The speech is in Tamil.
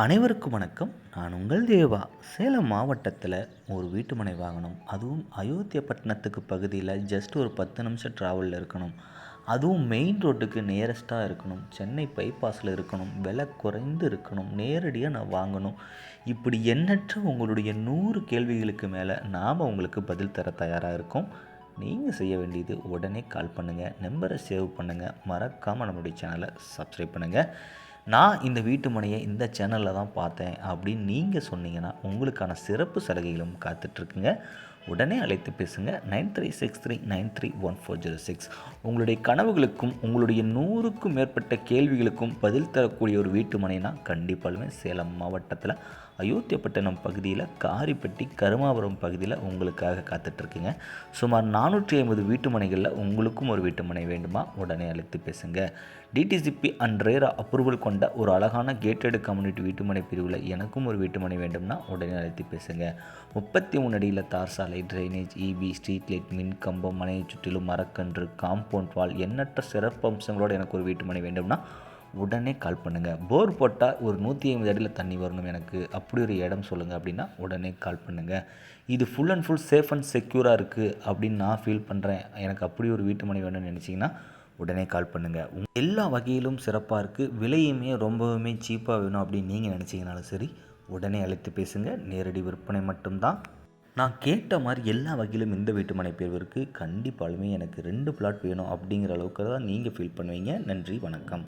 அனைவருக்கும் வணக்கம். நான் உங்கள் தேவா. சேலம் மாவட்டத்தில் ஒரு வீட்டுமனை வாங்கணும். அதுவும் அயோத்தியப்பட்டினத்துக்கு பகுதியில் ஜஸ்ட் ஒரு பத்து நிமிஷம் ட்ராவலில் இருக்கணும். அதுவும் மெயின் ரோட்டுக்கு நியரஸ்ட்டாக இருக்கணும். சென்னை பைபாஸில் இருக்கணும். விலை குறைந்து இருக்கணும். நேரடியாக நான் வாங்கணும். இப்படி எண்ணற்ற உங்களுடைய நூறு கேள்விகளுக்கு மேலே நாம் உங்களுக்கு பதில் தர தயாராக இருக்கோம். நீங்கள் செய்ய வேண்டியது உடனே கால் பண்ணுங்கள் நம்பரை சேவ் பண்ணுங்கள் மறக்காமல் நம்மளுடைய சேனலை சப்ஸ்கிரைப் பண்ணுங்கள் நான் இந்த வீட்டு மனையை இந்த சேனலில் தான் பார்த்தேன் அப்படின்னு நீங்கள் சொன்னீங்கன்னா உங்களுக்கான சிறப்பு சலுகைகளும் காத்துட்ருக்குங்க உடனே அழைத்து பேசுங்க. Nine three six three nine three one four zero six. உங்களுடைய கனவுகளுக்கும் உங்களுடைய நூறுக்கும் மேற்பட்ட கேள்விகளுக்கும் பதில் தரக்கூடிய ஒரு வீட்டு மனைனா கண்டிப்பாலுமே சேலம் மாவட்டத்தில் அயோத்தியப்பட்டினம் பகுதியில் காரிப்பட்டி கருமாபுரம் பகுதியில் உங்களுக்காக காத்துட்ருக்குங்க. சுமார் நானூற்றி ஐம்பது வீட்டுமனைகளில் உங்களுக்கும் ஒரு வீட்டுமனை வேண்டுமா? உடனே அழைத்து பேசுங்க. டிடிசிபி அண்ட் ரேரா அப்ரூவல் கொண்ட ஒரு அழகான கேட்டட் கம்யூனிட்டி வீட்டுமனை பிரிவில் எனக்கும் ஒரு வீட்டுமனை வேண்டும்னா உடனே அழைத்து பேசுங்க. முப்பத்தி மூணு அடியில் தார் சாலை ட்ரைனேஜ் இபி ஸ்ட்ரீட் லைட் மின் கம்பம் மனையை சுற்றிலும் மரக்கன்று காம்பவுண்ட் வால் எண்ணற்ற சிறப்பு அம்சங்களோடு எனக்கு ஒரு வீட்டுமனை வேண்டும்னா உடனே கால் பண்ணுங்கள் போர் போட்டால் ஒரு நூற்றி ஐம்பது அடியில் தண்ணி வரணும் எனக்கு. அப்படி ஒரு இடம் சொல்லுங்கள் அப்படின்னா உடனே கால் பண்ணுங்கள் இது full and full safe and செக்யூராக இருக்குது அப்படின்னு நான் ஃபீல் பண்ணுறேன் எனக்கு அப்படி ஒரு வீட்டு மனை வேணும்னு நினச்சிங்கன்னா உடனே கால் பண்ணுங்கள் எல்லா வகையிலும் சிறப்பாக இருக்குது விலையுமே ரொம்பவுமே சீப்பாக வேணும் அப்படின்னு நீங்கள் நினச்சிங்கனாலும் சரி உடனே அழைத்து பேசுங்க. நேரடி விற்பனை மட்டும்தான். நான் கேட்ட மாதிரி எல்லா வகையிலும் இந்த வீட்டுமனை பேர்விற்கு கண்டிப்பாலுமே எனக்கு ரெண்டு பிளாட் வேணும் அப்படிங்கிற அளவுக்கு தான் நீங்கள் ஃபீல் பண்ணுவீங்க. நன்றி வணக்கம்.